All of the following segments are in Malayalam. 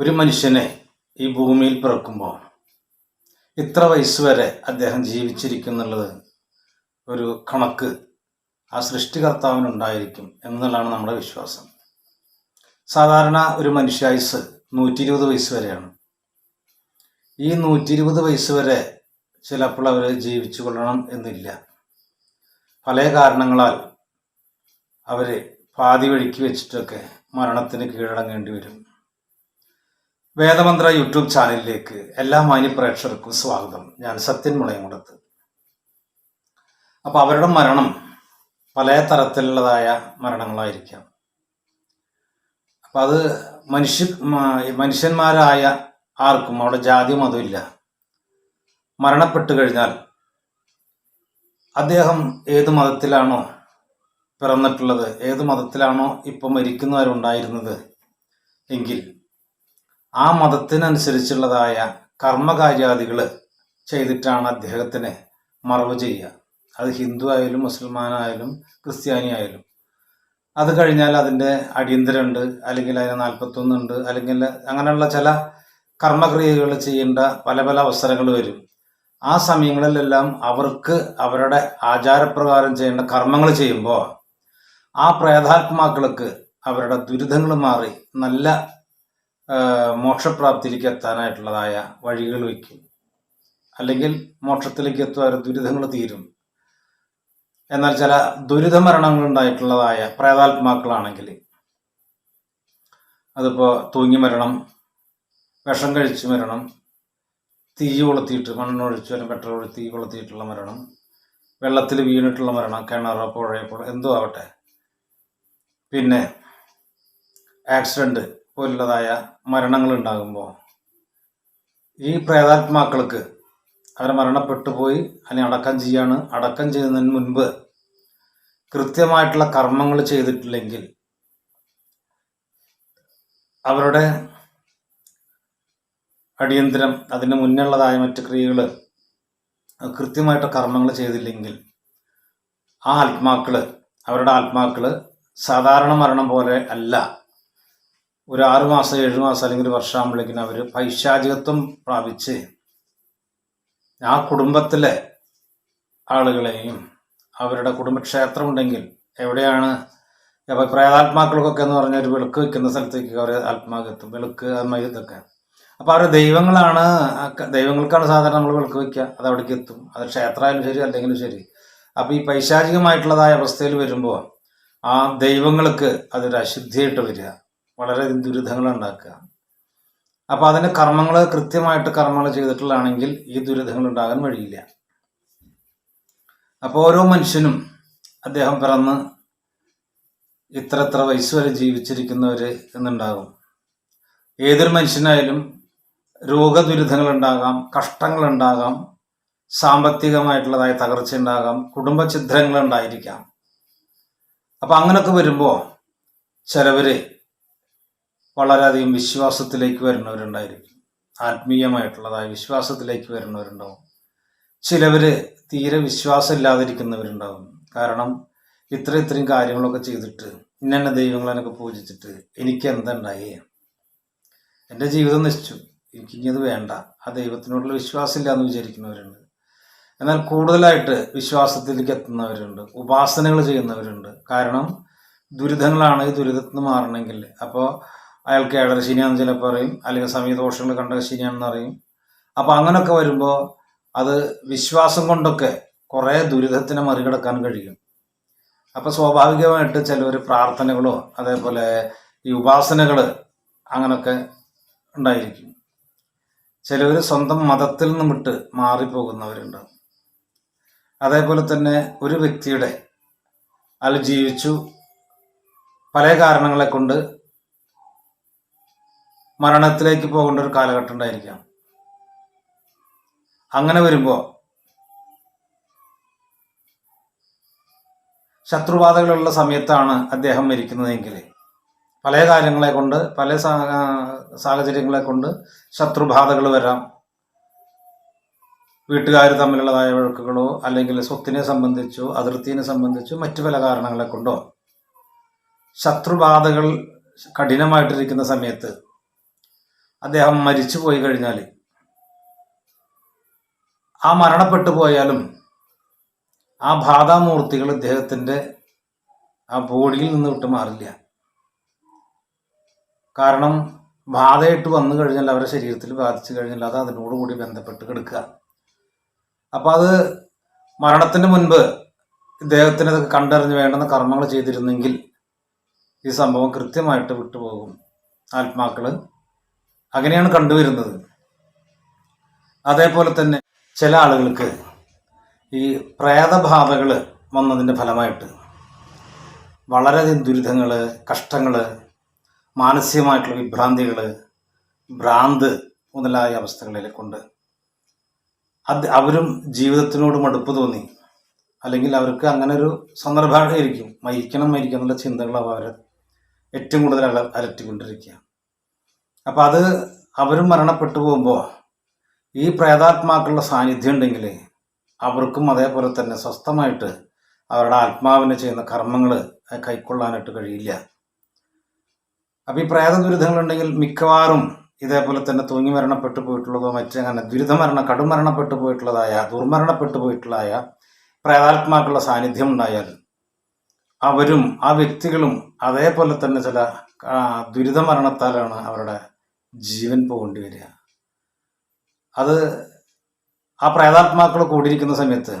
ഒരു മനുഷ്യനെ ഈ ഭൂമിയിൽ പിറക്കുമ്പോൾ ഇത്ര വയസ്സ് വരെ അദ്ദേഹം ജീവിച്ചിരിക്കുന്നുള്ളത് ഒരു കണക്ക് ആ സൃഷ്ടികർത്താവിനുണ്ടായിരിക്കും എന്നുള്ളതാണ് നമ്മുടെ വിശ്വാസം. സാധാരണ ഒരു മനുഷ്യായുസ് നൂറ്റി ഇരുപത് വയസ്സ് വരെയാണ്. ഈ നൂറ്റി ഇരുപത് വയസ്സ് വരെ ചിലപ്പോൾ അവർ ജീവിച്ചു കൊള്ളണം എന്നില്ല. പല കാരണങ്ങളാൽ അവർ പാതി വഴിക്ക് വെച്ചിട്ടൊക്കെ മരണത്തിന് കീഴടങ്ങേണ്ടി വരും. വേദമന്ത്ര യൂട്യൂബ് ചാനലിലേക്ക് എല്ലാ മാന്യ പ്രേക്ഷകർക്കും സ്വാഗതം. ഞാൻ സത്യൻ മുളയംകുടത്ത് അപ്പോൾ അവരുടെ മരണം പല തരത്തിലുള്ളതായ മരണങ്ങളായിരിക്കാം. അപ്പം അത് മനുഷ്യ മനുഷ്യന്മാരായ ആർക്കും അവിടെ ജാതി മതമില്ല മരണപ്പെട്ടു കഴിഞ്ഞാൽ അദ്ദേഹം ഏത് മതത്തിലാണോ പിറന്നിട്ടുള്ളത് ഏത് മതത്തിലാണോ ഇപ്പം മരിക്കുന്നവരുണ്ടായിരുന്നത് എങ്കിൽ ആ മതത്തിനനുസരിച്ചുള്ളതായ കർമ്മകാര്യാദികൾ ചെയ്തിട്ടാണ് അദ്ദേഹത്തിന് മറവ് ചെയ്യുക. അത് ഹിന്ദു ആയാലും മുസൽമാനായാലും ക്രിസ്ത്യാനി ആയാലും. അത് കഴിഞ്ഞാൽ അതിന്റെ അടിയന്തരമുണ്ട് അല്ലെങ്കിൽ അതിന് നാൽപ്പത്തൊന്നുണ്ട് അല്ലെങ്കിൽ അങ്ങനെയുള്ള ചില കർമ്മക്രിയകൾ ചെയ്യേണ്ട പല പല അവസരങ്ങൾ വരും. ആ സമയങ്ങളിലെല്ലാം അവർക്ക് അവരുടെ ആചാരപ്രകാരം ചെയ്യേണ്ട കർമ്മങ്ങൾ ചെയ്യുമ്പോൾ ആ പ്രേതാത്മാക്കൾക്ക് അവരുടെ ദുരിതങ്ങൾ മാറി നല്ല മോക്ഷപ്രാപ്തിയിലേക്ക് എത്താനായിട്ടുള്ളതായ വഴികൾ വയ്ക്കും. അല്ലെങ്കിൽ മോക്ഷത്തിലേക്ക് എത്തുവാൻ ദുരിതങ്ങൾ തീരും. എന്നാൽ ചില ദുരിത മരണങ്ങൾ ഉണ്ടായിട്ടുള്ളതായ പ്രേതാത്മാക്കളാണെങ്കിൽ അതിപ്പോൾ തൂങ്ങി മരണം വിഷം കഴിച്ച് മരണം തീ കൊളുത്തിയിട്ട് മണ്ണൊഴിച്ച് അല്ലെങ്കിൽ പെട്രോൾ ഒഴിച്ച് തീ കൊളുത്തിയിട്ടുള്ള മരണം വെള്ളത്തിൽ വീണിട്ടുള്ള മരണം കിണറോ പുഴയോ പുഴ എന്തോ ആവട്ടെ. പിന്നെ ആക്സിഡന്റ് പോലുള്ളതായ മരണങ്ങൾ ഉണ്ടാകുമ്പോൾ ഈ പ്രേതാത്മാക്കൾക്ക് അവർ മരണപ്പെട്ടു പോയി അല്ലെങ്കിൽ അടക്കം ചെയ്യാണ്. അടക്കം ചെയ്യുന്നതിന് മുൻപ് കൃത്യമായിട്ടുള്ള കർമ്മങ്ങൾ ചെയ്തിട്ടില്ലെങ്കിൽ അവരുടെ അടിയന്തരം അതിന് മുന്നുള്ളതായ മറ്റു ക്രിയകൾ കൃത്യമായിട്ട് കർമ്മങ്ങൾ ചെയ്തില്ലെങ്കിൽ ആ ആത്മാക്കൾ അവരുടെ ആത്മാക്കൾ സാധാരണ മരണം പോലെ അല്ല. ഒരു ആറു മാസം ഏഴു മാസം അല്ലെങ്കിൽ ഒരു വർഷമാകുമ്പോഴേക്കിനും അവർ പൈശാചികത്വം പ്രാപിച്ച് ആ കുടുംബത്തിലെ ആളുകളെയും അവരുടെ കുടുംബക്ഷേത്രം ഉണ്ടെങ്കിൽ എവിടെയാണ് പ്രേതാത്മാക്കൾക്കൊക്കെ എന്ന് പറഞ്ഞാൽ ഒരു വിളക്ക് വെക്കുന്ന സ്ഥലത്തേക്ക് അവർ ആത്മാകെത്തും വിളക്ക് ഇതൊക്കെ അപ്പോൾ അവരുടെ ദൈവങ്ങളാണ് ദൈവങ്ങൾക്കാണ് സാധാരണ നമ്മൾ വിളക്ക് വയ്ക്കുക. അത് അവിടേക്ക് എത്തും. അത് ക്ഷേത്രമായാലും ശരി അല്ലെങ്കിലും ശരി. അപ്പോൾ ഈ പൈശാചികമായിട്ടുള്ളതായ അവസ്ഥയിൽ വരുമ്പോൾ ആ ദൈവങ്ങൾക്ക് അതൊരു അശുദ്ധിയായിട്ട് വരിക. വളരെ ദുരിതങ്ങൾ ഉണ്ടാക്കുക അപ്പോൾ അതിന് കർമ്മങ്ങൾ കൃത്യമായിട്ട് കർമ്മങ്ങൾ ചെയ്തിട്ടുള്ളതാണെങ്കിൽ ഈ ദുരിതങ്ങൾ ഉണ്ടാകാൻ വഴിയില്ല. അപ്പോൾ ഓരോ മനുഷ്യനും അദ്ദേഹം പിറന്ന് ഇത്ര ഇത്ര വയസ്സ് വരെ ജീവിച്ചിരിക്കുന്നവർ എന്നുണ്ടാകും. ഏതൊരു മനുഷ്യനായാലും രോഗദുരിതങ്ങൾ ഉണ്ടാകാം കഷ്ടങ്ങൾ ഉണ്ടാകാം സാമ്പത്തികമായിട്ടുള്ളതായ തകർച്ച ഉണ്ടാകാം കുടുംബ ഛിദ്രങ്ങൾ ഉണ്ടായിരിക്കാം അപ്പം അങ്ങനൊക്കെ വരുമ്പോൾ ചിലവര് വളരെയധികം വിശ്വാസത്തിലേക്ക് വരുന്നവരുണ്ടായിരിക്കും. ആത്മീയമായിട്ടുള്ളതായ വിശ്വാസത്തിലേക്ക് വരുന്നവരുണ്ടാവും. ചിലവർ തീരെ വിശ്വാസം ഇല്ലാതിരിക്കുന്നവരുണ്ടാവും കാരണം ഇത്ര ഇത്രയും കാര്യങ്ങളൊക്കെ ചെയ്തിട്ട് ഇന്ന ദൈവങ്ങളെന്നൊക്കെ പൂജിച്ചിട്ട് എനിക്ക് എന്തുണ്ടായി? എന്റെ ജീവിതം നശിച്ചു. എനിക്കിത് വേണ്ട. ആ ദൈവത്തിനോടുള്ള വിശ്വാസമില്ല എന്ന് വിചാരിക്കുന്നവരുണ്ട്. എന്നാൽ കൂടുതലായിട്ട് വിശ്വാസത്തിലേക്ക് എത്തുന്നവരുണ്ട്. ഉപാസനകൾ ചെയ്യുന്നവരുണ്ട്. കാരണം ദുരിതങ്ങളാണ് ഈ ദുരിതത്തിൽ മാറണമെങ്കിൽ. അപ്പോൾ അയാൾക്ക് ഏഴര ശനിയാണെന്ന് ചിലപ്പോൾ അറിയും അല്ലെങ്കിൽ സമയദോഷങ്ങൾ കണ്ട ശനിയാണെന്ന് അറിയും അപ്പോൾ അങ്ങനെയൊക്കെ വരുമ്പോൾ അത് വിശ്വാസം കൊണ്ടൊക്കെ കുറേ ദുരിതത്തിനെ മറികടക്കാൻ കഴിയും. അപ്പോൾ സ്വാഭാവികമായിട്ട് ചിലവർ പ്രാർത്ഥനകളോ അതേപോലെ ഈ ഉപാസനകൾ അങ്ങനൊക്കെ ഉണ്ടായിരിക്കും. ചിലവർ സ്വന്തം മതത്തിൽ നിന്ന് വിട്ട് മാറിപ്പോകുന്നവരുണ്ടാവും. അതേപോലെ തന്നെ ഒരു വ്യക്തിയുടെ അയാൾ ജീവിച്ചു. പല കാരണങ്ങളെ കൊണ്ട് മരണത്തിലേക്ക് പോകേണ്ട ഒരു കാലഘട്ടം ഉണ്ടായിരിക്കാം. അങ്ങനെ വരുമ്പോൾ ശത്രുബാധകളുള്ള സമയത്താണ് അദ്ദേഹം മരിക്കുന്നതെങ്കിൽ പല കാര്യങ്ങളെ കൊണ്ട് പല സാഹചര്യങ്ങളെ കൊണ്ട് ശത്രുബാധകൾ വരാം. വീട്ടുകാർ തമ്മിലുള്ളതായ വഴക്കുകളോ അല്ലെങ്കിൽ സ്വത്തിനെ സംബന്ധിച്ചോ അതിർത്തിനെ സംബന്ധിച്ചോ മറ്റു പല കാരണങ്ങളെ കൊണ്ടോ ശത്രുബാധകൾ കഠിനമായിട്ടിരിക്കുന്ന സമയത്ത് അദ്ദേഹം മരിച്ചു പോയി കഴിഞ്ഞാൽ ആ മരണപ്പെട്ടു പോയാലും ആ ബാധാമൂർത്തികൾ ഇദ്ദേഹത്തിന്റെ ആ ബോഡിയിൽ നിന്ന് വിട്ടു മാറില്ല. കാരണം ബാധയിട്ട് വന്നു കഴിഞ്ഞാൽ അവരുടെ ശരീരത്തിൽ ബാധിച്ചു കഴിഞ്ഞാൽ അത് അതിനോടുകൂടി ബന്ധപ്പെട്ട് കിടക്കുക. അപ്പോൾ അത് മരണത്തിന് മുൻപ് ഇദ്ദേഹത്തിന് അത് കണ്ടറിഞ്ഞ് വേണ്ടുന്ന കർമ്മങ്ങൾ ചെയ്തിരുന്നെങ്കിൽ ഈ സംഭവം കൃത്യമായിട്ട് വിട്ടുപോകും. ആത്മാക്കൾ അങ്ങനെയാണ് കണ്ടുവരുന്നത്. അതേപോലെ തന്നെ ചില ആളുകൾക്ക് ഈ പ്രേതബാധകൾ വന്നതിന്റെ ഫലമായിട്ട് വളരെയധികം ദുരിതങ്ങൾ കഷ്ടങ്ങൾ മാനസികമായിട്ടുള്ള വിഭ്രാന്തികൾ ഭ്രാന്ത് മുതലായ അവസ്ഥകളിലെ കൊണ്ട് അത് അവരും ജീവിതത്തിനോട് മടുപ്പ് തോന്നി. അല്ലെങ്കിൽ അവർക്ക് അങ്ങനെ ഒരു സന്ദർഭമായിരിക്കും. മരിക്കണം മരിക്കണം എന്നുള്ള ചിന്തകളാവും അവരെ ഏറ്റവും കൂടുതൽ അല അലട്ടിക്കൊണ്ടിരിക്കുക അപ്പം അത് അവരും മരണപ്പെട്ടു പോകുമ്പോൾ ഈ പ്രേതാത്മാക്കളുടെ സാന്നിധ്യം ഉണ്ടെങ്കിൽ അവർക്കും അതേപോലെ തന്നെ സ്വസ്ഥമായിട്ട് അവരുടെ ആത്മാവിനെ ചെയ്യുന്ന കർമ്മങ്ങൾ കൈക്കൊള്ളാനായിട്ട് കഴിയില്ല. അപ്പം ഈ പ്രേത ദുരിതങ്ങളുണ്ടെങ്കിൽ മിക്കവാറും ഇതേപോലെ തന്നെ തൂങ്ങി മരണപ്പെട്ടു പോയിട്ടുള്ളതോ മറ്റങ്ങനെ ദുരിതമരണ കടുമരണപ്പെട്ടു പോയിട്ടുള്ളതായ ദുർമരണപ്പെട്ടു പോയിട്ടുള്ളതായ പ്രേതാത്മാക്കളുടെ സാന്നിധ്യം ഉണ്ടായാൽ അവരും ആ വ്യക്തികളും അതേപോലെ തന്നെ ചില ദുരിത ദുരിതമരണത്താലാണ് അവരുടെ ജീവൻ പോകേണ്ടി വരിക. അത് ആ പ്രേതാത്മാക്കൾ കൂടിയിരിക്കുന്ന സമയത്ത്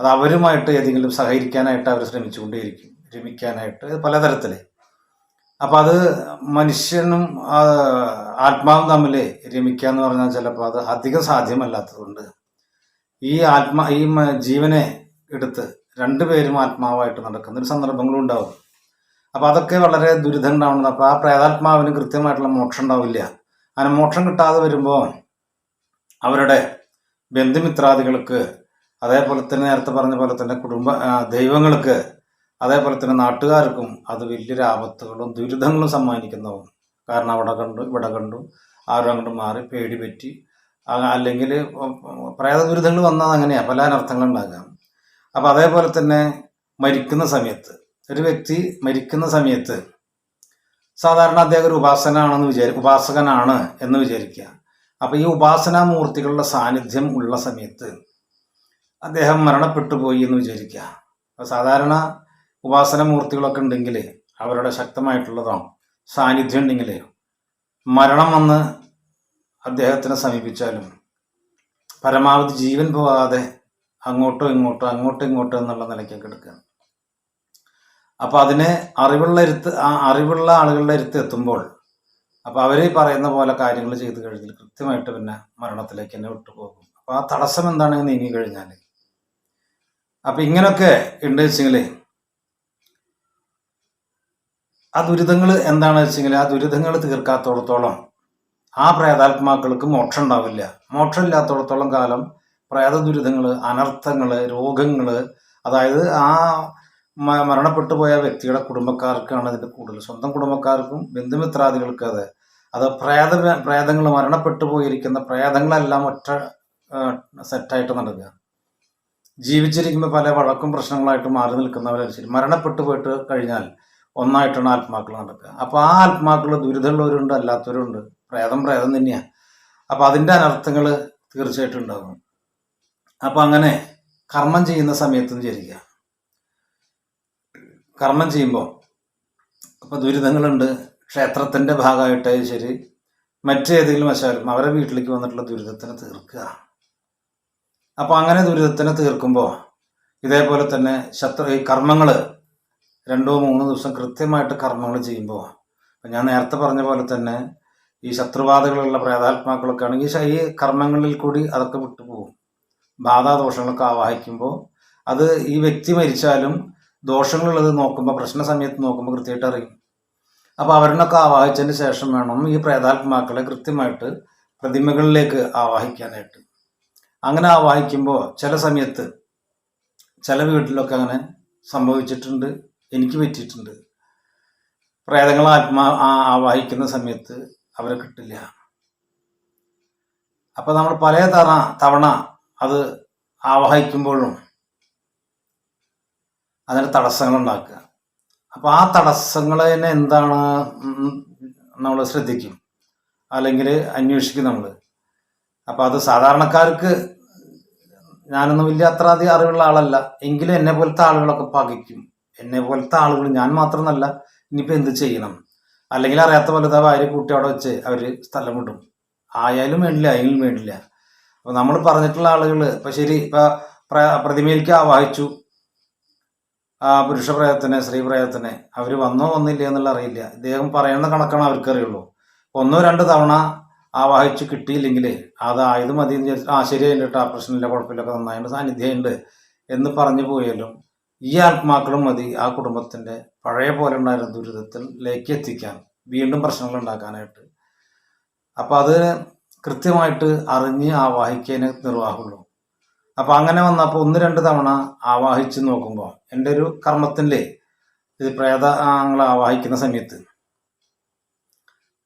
അത് അവരുമായിട്ട് ഏതെങ്കിലും സഹകരിക്കാനായിട്ട് അവർ ശ്രമിച്ചുകൊണ്ടേയിരിക്കും രമിക്കാനായിട്ട് പലതരത്തിൽ അപ്പം അത് മനുഷ്യനും ആത്മാവും തമ്മിൽ രമിക്കുക എന്ന് പറഞ്ഞാൽ ചിലപ്പോൾ അത് അധികം സാധ്യമല്ലാത്തതുകൊണ്ട് ഈ ആത്മാ ഈ ജീവനെ എടുത്ത് രണ്ടുപേരും ആത്മാവായിട്ട് നടക്കുന്ന ഒരു സന്ദർഭങ്ങളും ഉണ്ടാവും. അപ്പൊ അതൊക്കെ വളരെ ദുരിതം ഉണ്ടാവുന്നത് അപ്പോൾ ആ പ്രേതാത്മാവിന് കൃത്യമായിട്ടുള്ള മോക്ഷം ഉണ്ടാവില്ല. അങ്ങനെ മോക്ഷം കിട്ടാതെ വരുമ്പോൾ അവരുടെ ബന്ധുമിത്രാദികൾക്ക് അതേപോലെ തന്നെ നേരത്തെ പറഞ്ഞ പോലെ തന്നെ കുടുംബ ദൈവങ്ങൾക്ക് അതേപോലെ തന്നെ നാട്ടുകാർക്കും അത് വലിയൊരു ആപത്തുകളും ദുരിതങ്ങളും സമ്മാനിക്കുന്നതും കാരണം അവിടെ കണ്ടു ഇവിടെ കണ്ടു ആരും അങ്ങോട്ട് മാറി പേടി പറ്റി അല്ലെങ്കിൽ പ്രേത ദുരിതങ്ങൾ വന്നാൽ അങ്ങനെയാണ് പല അനർത്ഥങ്ങൾ ഉണ്ടാകാം അപ്പം അതേപോലെ തന്നെ മരിക്കുന്ന സമയത്ത് ഒരു വ്യക്തി മരിക്കുന്ന സമയത്ത് സാധാരണ അദ്ദേഹം ഒരു ഉപാസനാണെന്ന് വിചാരി ഉപാസകനാണ് എന്ന് വിചാരിക്കുക. അപ്പോൾ ഈ ഉപാസനാമൂർത്തികളുടെ സാന്നിധ്യം ഉള്ള സമയത്ത് അദ്ദേഹം മരണപ്പെട്ടു പോയി എന്ന് വിചാരിക്കുക. അപ്പോൾ സാധാരണ ഉപാസനമൂർത്തികളൊക്കെ ഉണ്ടെങ്കിൽ അവരുടെ ശക്തമായിട്ടുള്ളതോ സാന്നിധ്യം ഉണ്ടെങ്കിൽ മരണം വന്ന് അദ്ദേഹത്തിനെ സമീപിച്ചാലും പരമാവധി ജീവൻ പോകാതെ അങ്ങോട്ടോ ഇങ്ങോട്ടോ അങ്ങോട്ടോ ഇങ്ങോട്ടോ എന്നുള്ള നിലയ്ക്കൊക്കെ എടുക്കുകയാണ്. അപ്പോൾ അതിനെ അറിവുള്ള ഇരുത്ത് ആ അറിവുള്ള ആളുകളുടെ ഇരുത്ത് എത്തുമ്പോൾ അപ്പോൾ അവർ പറയുന്ന പോലെ കാര്യങ്ങൾ ചെയ്തു കഴിഞ്ഞാൽ കൃത്യമായിട്ട് പിന്നെ മരണത്തിലേക്ക് തന്നെ വിട്ടുപോകും അപ്പോൾ ആ തടസ്സം എന്താണെന്ന് നീങ്ങി കഴിഞ്ഞാൽ അപ്പം ഇങ്ങനൊക്കെ ഉണ്ട് വെച്ചെങ്കിൽ ആ ദുരിതങ്ങൾ എന്താണെന്ന് വെച്ചെങ്കിൽ ആ ദുരിതങ്ങൾ തീർക്കാത്തോളത്തോളം ആ പ്രേതാത്മാക്കൾക്ക് മോക്ഷം ഉണ്ടാവില്ല. മോക്ഷം ഇല്ലാത്തോളത്തോളം കാലം പ്രേത ദുരിതങ്ങൾ അനർത്ഥങ്ങൾ രോഗങ്ങൾ അതായത് ആ മരണപ്പെട്ടു പോയ വ്യക്തിയുടെ കുടുംബക്കാർക്കാണ് അതിന്റെ കൂടുതൽ. സ്വന്തം കുടുംബക്കാർക്കും ബന്ധുമിത്രാദികൾക്ക് അത്. അത് പ്രേത പ്രേതങ്ങൾ മരണപ്പെട്ടു പോയിരിക്കുന്ന പ്രേതങ്ങളെല്ലാം ഒറ്റ സെറ്റായിട്ട് നടക്കുക. ജീവിച്ചിരിക്കുമ്പോൾ പല വഴക്കും പ്രശ്നങ്ങളായിട്ട് മാറി നിൽക്കുന്നവരെ ശരി. മരണപ്പെട്ടു പോയിട്ട് കഴിഞ്ഞാൽ ഒന്നായിട്ടാണ് ആത്മാക്കൾ നടക്കുക. അപ്പോൾ ആ ആത്മാക്കൾ ദുരിതമുള്ളവരുണ്ട് അല്ലാത്തവരുണ്ട്. പ്രേതം പ്രേതം തന്നെയാണ് അപ്പോൾ അതിന്റെ അനർത്ഥങ്ങൾ തീർച്ചയായിട്ടും ഉണ്ടാകും. അപ്പോൾ അങ്ങനെ കർമ്മം ചെയ്യുന്ന സമയത്തും വിചാരിക്കുക കർമ്മം ചെയ്യുമ്പോൾ അപ്പോൾ ദുരിതങ്ങളുണ്ട്. ക്ഷേത്രത്തിന്റെ ഭാഗമായിട്ടായാലും ശരി. മറ്റേതെങ്കിലും വശാലും അവരെ വീട്ടിലേക്ക് വന്നിട്ടുള്ള ദുരിതത്തിനെ തീർക്കുക. അപ്പോൾ അങ്ങനെ ദുരിതത്തിനെ തീർക്കുമ്പോൾ ഇതേപോലെ തന്നെ ശത്രു ഈ കർമ്മങ്ങൾ രണ്ടോ മൂന്നോ ദിവസം കൃത്യമായിട്ട് കർമ്മങ്ങൾ ചെയ്യുമ്പോൾ ഞാൻ നേരത്തെ പറഞ്ഞ പോലെ തന്നെ ഈ ശത്രുബാധകളുള്ള പ്രേതാത്മാക്കളൊക്കെ ആണെങ്കിൽ ഈ കർമ്മങ്ങളിൽ കൂടി അതൊക്കെ വിട്ടുപോകും. ബാധാദോഷങ്ങളൊക്കെ ആവാഹിക്കുമ്പോൾ അത് ഈ വ്യക്തി മരിച്ചാലും ദോഷങ്ങളുള്ളത് നോക്കുമ്പോൾ പ്രശ്ന സമയത്ത് നോക്കുമ്പോൾ കൃത്യമായിട്ട് അറിയും. അപ്പോൾ അവരിനൊക്കെ ആവാഹിച്ചതിന് ശേഷം വേണം ഈ പ്രേതാത്മാക്കളെ കൃത്യമായിട്ട് പ്രതിമകളിലേക്ക് ആവാഹിക്കാനായിട്ട്. അങ്ങനെ ആവാഹിക്കുമ്പോൾ ചില സമയത്ത് ചില വീട്ടിലൊക്കെ അങ്ങനെ സംഭവിച്ചിട്ടുണ്ട് എനിക്ക് പറ്റിയിട്ടുണ്ട്. പ്രേതങ്ങൾ ആത്മാ ആവാഹിക്കുന്ന സമയത്ത് അവരെ കിട്ടില്ല. അപ്പൊ നമ്മൾ പല തവണ തവണ അത് ആവാഹിക്കുമ്പോഴും അതിന് തടസ്സങ്ങൾ ഉണ്ടാക്കുക അപ്പൊ ആ തടസ്സങ്ങൾ തന്നെ എന്താണ് നമ്മൾ ശ്രദ്ധിക്കും. അല്ലെങ്കിൽ അന്വേഷിക്കും നമ്മൾ അപ്പോൾ അത് സാധാരണക്കാർക്ക് ഞാനൊന്നും വലിയ അത്ര അധികം അറിവുള്ള ആളല്ല. എങ്കിലും എന്നെ പോലത്തെ ആളുകളൊക്കെ പകയ്ക്കും. എന്നെ പോലത്തെ ആളുകൾ ഞാൻ മാത്രമല്ല ഇനിയിപ്പോൾ എന്ത് ചെയ്യണം? അല്ലെങ്കിൽ അറിയാത്ത പോലത്തെ ഭാര്യ കൂട്ടി അവിടെ വെച്ച് അവർ സ്ഥലം വിടും. ആയാലും വേണ്ടില്ല ആയാലും വേണ്ടില്ല. അപ്പോൾ നമ്മൾ പറഞ്ഞിട്ടുള്ള ആളുകൾ ഇപ്പം ശരി ഇപ്പം പ്രതിമയിലേക്ക് ആവാഹിച്ചു ആ പുരുഷ പ്രയത്നെ സ്ത്രീ പ്രയത്നെ അവർ വന്നോ വന്നില്ല എന്നുള്ള അറിയില്ല. ഇദ്ദേഹം പറയുന്ന കണക്കാണ് അവർക്കറിയുള്ളൂ ഒന്നോ രണ്ട് തവണ ആവാഹിച്ച് കിട്ടിയില്ലെങ്കിൽ അത് ആയത് മതി എന്ന് വിചാരിച്ച് ആ ശരിയായിട്ട് കേട്ടോ ആ പ്രശ്നമില്ല കുഴപ്പമില്ല നന്നായിട്ട് സാന്നിധ്യമുണ്ട് എന്ന് പറഞ്ഞു പോയാലും ഈ ആത്മാക്കളും മതി ആ കുടുംബത്തിന്റെ പഴയ പോലെ ഉണ്ടായിരുന്ന ദുരിതത്തിലേക്ക് എത്തിക്കാൻ വീണ്ടും പ്രശ്നങ്ങൾ ഉണ്ടാക്കാനായിട്ട്. അപ്പം അത് കൃത്യമായിട്ട് അറിഞ്ഞ് ആവാഹിക്കാനേ നിർവാഹമുള്ളൂ. അപ്പോൾ അങ്ങനെ വന്നപ്പോൾ ഒന്ന് രണ്ട് തവണ ആവാഹിച്ച് നോക്കുമ്പോൾ എന്റെ ഒരു കർമ്മത്തിന്റെ ഇത് പ്രേതങ്ങൾ ആവാഹിക്കുന്ന സമയത്ത്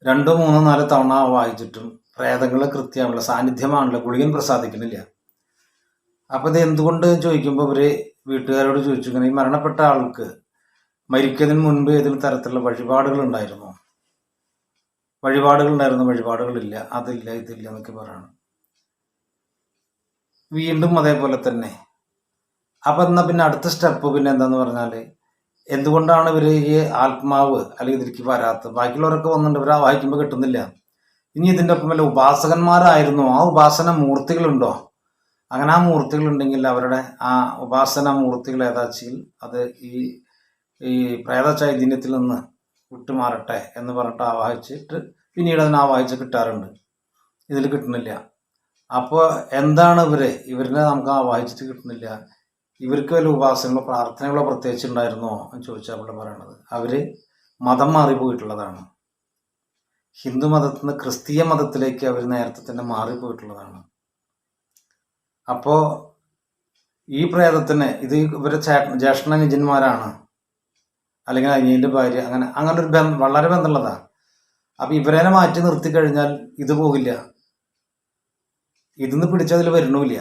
രണ്ടോ മൂന്നോ നാല് തവണ ആവാഹിച്ചിട്ടും പ്രേതങ്ങൾ കൃത്യമാണല്ലോ സാന്നിധ്യമാണല്ലോ ഗുളികൻ പ്രസാദിക്കുന്നില്ല. അപ്പം ഇത് എന്തുകൊണ്ട് ചോദിക്കുമ്പോൾ ഇവർ വീട്ടുകാരോട് ചോദിച്ചു ഇങ്ങനെ ഈ മരണപ്പെട്ട ആൾക്ക് മരിക്കുന്നതിന് മുൻപ് ഏതെങ്കിലും തരത്തിലുള്ള വഴിപാടുകൾ ഉണ്ടായിരുന്നു? വഴിപാടുകൾ ഉണ്ടായിരുന്നു വഴിപാടുകളില്ല അതില്ല ഇതില്ല എന്നൊക്കെ പറയണം. വീണ്ടും അതേപോലെ തന്നെ. അപ്പം എന്നാൽ പിന്നെ അടുത്ത സ്റ്റെപ്പ് പിന്നെ എന്താന്ന് പറഞ്ഞാൽ എന്തുകൊണ്ടാണ് ഇവർ ഈ ആത്മാവ് അല്ലെങ്കിൽ ഇതിലേക്ക് വരാത്തത്? ബാക്കിയുള്ളവരൊക്കെ വന്നിട്ടുണ്ട് ഇവർ വായിക്കുമ്പോൾ കിട്ടുന്നില്ല. ഇനി ഇതിന്റെ ഒപ്പം വല്ല ഉപാസകന്മാരായിരുന്നു ആ ഉപാസന മൂർത്തികളുണ്ടോ? അങ്ങനെ ആ മൂർത്തികളുണ്ടെങ്കിൽ അവരുടെ ആ ഉപാസന മൂർത്തികൾ ഏതാച്ചാൽ അത് ഈ ഈ പ്രേത ചൈതന്യത്തിൽ നിന്ന് വിട്ടുമാറട്ടെ എന്ന് പറഞ്ഞിട്ട് ആവാഹിച്ചിട്ട് പിന്നീട് അതിന് ആവാഹിച്ച് കിട്ടാറുണ്ട്. ഇതിൽ കിട്ടുന്നില്ല. അപ്പോൾ എന്താണ് ഇവർ? ഇവരിനെ നമുക്ക് ആവാഹിച്ചിട്ട് കിട്ടുന്നില്ല. ഇവർക്ക് വല്ല ഉപാസനകളോ പ്രാർത്ഥനകളോ പ്രത്യേകിച്ച് ഉണ്ടായിരുന്നോ എന്ന് ചോദിച്ചാൽ അവിടെ പറയണത്. അവർ മതം മാറിപ്പോയിട്ടുള്ളതാണ്. ഹിന്ദു മതത്തിൽ നിന്ന് ക്രിസ്തീയ മതത്തിലേക്ക് അവർ നേരത്തെ തന്നെ മാറിപ്പോയിട്ടുള്ളതാണ്. അപ്പോൾ ഈ പ്രേതത്തിന് ഇത് ഇവരെ ജ്യേഷ്ഠ നിജന്മാരാണ് അല്ലെങ്കിൽ അനിയന്റെ ഭാര്യ അങ്ങനെ അങ്ങനെ ഒരു ബന്ധം വളരെ ബന്ധമുള്ളതാണ് അപ്പം ഇവരെ മാറ്റി നിർത്തി കഴിഞ്ഞാൽ ഇത് പോകില്ല. ഇതിന്ന് പിടിച്ചതിൽ വരണമില്ല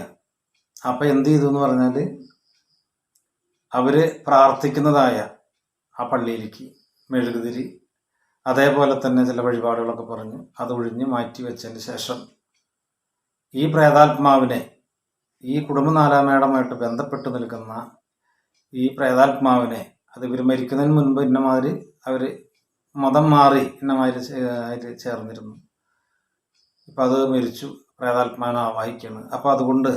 അപ്പം എന്ത് ചെയ്തു എന്ന് പറഞ്ഞാൽ അവർ പ്രാർത്ഥിക്കുന്നതായ ആ പള്ളിയിലേക്ക് മെഴുകുതിരി അതേപോലെ തന്നെ ചില വഴിപാടുകളൊക്കെ പറഞ്ഞ് അത് ഒഴിഞ്ഞ് മാറ്റി വെച്ചതിന് ശേഷം ഈ പ്രേതാത്മാവിനെ ഈ കുടുംബനാലാമേടമായിട്ട് ബന്ധപ്പെട്ട് നിൽക്കുന്ന ഈ പ്രേതാത്മാവിനെ അത് ഇവർ മരിക്കുന്നതിന് മുൻപ് ഇന്നമാതിരി അവർ മതം മാറി ഇന്നമാതിരി ആയിട്ട് ചേർന്നിരുന്നു. ഇപ്പം അത് മരിച്ചു. പ്രേതാത്മാവിനെ ആവാഹിക്കുകയാണ് അപ്പോൾ അതുകൊണ്ട്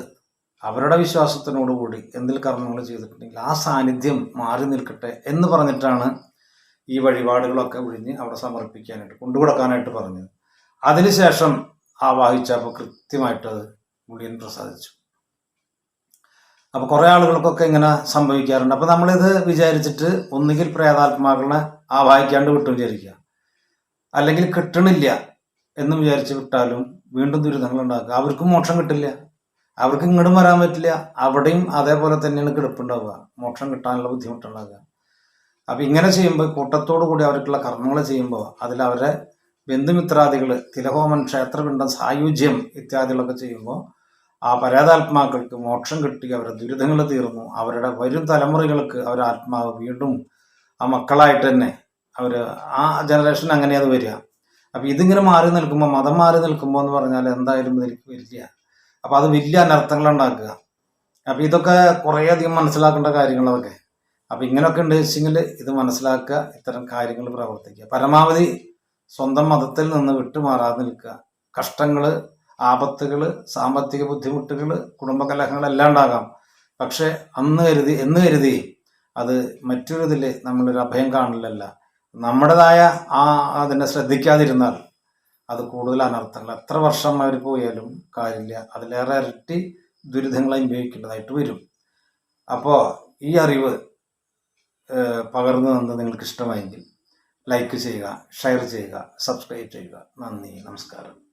അവരുടെ വിശ്വാസത്തിനോടുകൂടി എന്തിൽ കർമ്മങ്ങൾ ചെയ്തിട്ടുണ്ടെങ്കിൽ ആ സാന്നിധ്യം മാറി നിൽക്കട്ടെ എന്ന് പറഞ്ഞിട്ടാണ് ഈ വഴിപാടുകളൊക്കെ ഒഴിഞ്ഞ് അവിടെ സമർപ്പിക്കാനായിട്ട് കൊണ്ടുകൊടുക്കാനായിട്ട് പറഞ്ഞത്. അതിനുശേഷം ആവാഹിച്ചപ്പോൾ കൃത്യമായിട്ട് അത് മുടിയൻ പ്രസാദിച്ചു. അപ്പോൾ കുറേ ആളുകൾക്കൊക്കെ ഇങ്ങനെ സംഭവിക്കാറുണ്ട്. അപ്പോൾ നമ്മളിത് വിചാരിച്ചിട്ട് ഒന്നുകിൽ പ്രേതാത്മാക്കളെ ആവാഹിക്കാണ്ട് വിട്ടു വിചാരിക്കുക. അല്ലെങ്കിൽ കിട്ടണില്ല എന്ന് വിചാരിച്ച് വിട്ടാലും വീണ്ടും ദുരിതങ്ങൾ ഉണ്ടാക്കുക. അവർക്കും മോക്ഷം കിട്ടില്ല. അവർക്ക് ഇങ്ങോട്ടും വരാൻ പറ്റില്ല. അവിടെയും അതേപോലെ തന്നെയാണ് കിടപ്പുണ്ടാവുക. മോക്ഷം കിട്ടാനുള്ള ബുദ്ധിമുട്ടുണ്ടാകുക. അപ്പം ഇങ്ങനെ ചെയ്യുമ്പോൾ കൂട്ടത്തോടു കൂടി അവർക്കുള്ള കർമ്മങ്ങൾ ചെയ്യുമ്പോൾ അതിൽ അവരെ ബന്ധുമിത്രാദികൾ തിലഹോമൻ ക്ഷേത്രപിണ്ഡം സായുജ്യം ഇത്യാദികളൊക്കെ ചെയ്യുമ്പോൾ ആ പരാതാത്മാക്കൾക്ക് മോക്ഷം കിട്ടി അവരുടെ ദുരിതങ്ങൾ തീർന്നു. അവരുടെ വരും തലമുറകൾക്ക് അവരുടെ ആത്മാവ് വീണ്ടും ആ മക്കളായിട്ട് തന്നെ അവർ ആ ജനറേഷൻ അങ്ങനെയത് വരിക. അപ്പം ഇതിങ്ങനെ മാറി നിൽക്കുമ്പോൾ മതം മാറി നിൽക്കുമ്പോൾ എന്ന് പറഞ്ഞാൽ എന്തായാലും ഇതിലേക്ക് വരില്ല. അപ്പം അത് വലിയ അനർത്ഥങ്ങൾ ഉണ്ടാക്കുക. അപ്പം ഇതൊക്കെ കുറേയധികം മനസ്സിലാക്കേണ്ട കാര്യങ്ങളൊക്കെ. അപ്പം ഇങ്ങനെയൊക്കെ ഉണ്ട് വെച്ചെങ്കിൽ ഇത് മനസ്സിലാക്കുക ഇത്തരം കാര്യങ്ങൾ പ്രവർത്തിക്കുക. പരമാവധി സ്വന്തം മതത്തിൽ നിന്ന് വിട്ടുമാറാതെ നിൽക്കുക. കഷ്ടങ്ങൾ ആപത്തുകൾ സാമ്പത്തിക ബുദ്ധിമുട്ടുകൾ കുടുംബകലഹങ്ങൾ എല്ലാം ഉണ്ടാകാം. പക്ഷെ അന്ന് കരുതി എന്ന് കരുതി അത് മറ്റൊരു ഇതിൽ നമ്മളൊരു അഭയം കാണില്ലല്ല നമ്മുടേതായ ആ അതിനെ ശ്രദ്ധിക്കാതിരുന്നാൽ അത് കൂടുതൽ അനർത്ഥങ്ങൾ. എത്ര വർഷം അവർ പോയാലും കാര്യമില്ല. അതിലേറെ ഇരട്ടി ദുരിതങ്ങൾ അനുഭവിക്കേണ്ടതായിട്ട് വരും. അപ്പോൾ ഈ അറിവ് പകർന്നു തന്നത് നിങ്ങൾക്ക് ഇഷ്ടമായെങ്കിൽ ലൈക്ക് ചെയ്യുക ഷെയർ ചെയ്യുക സബ്സ്ക്രൈബ് ചെയ്യുക. നന്ദി നമസ്കാരം.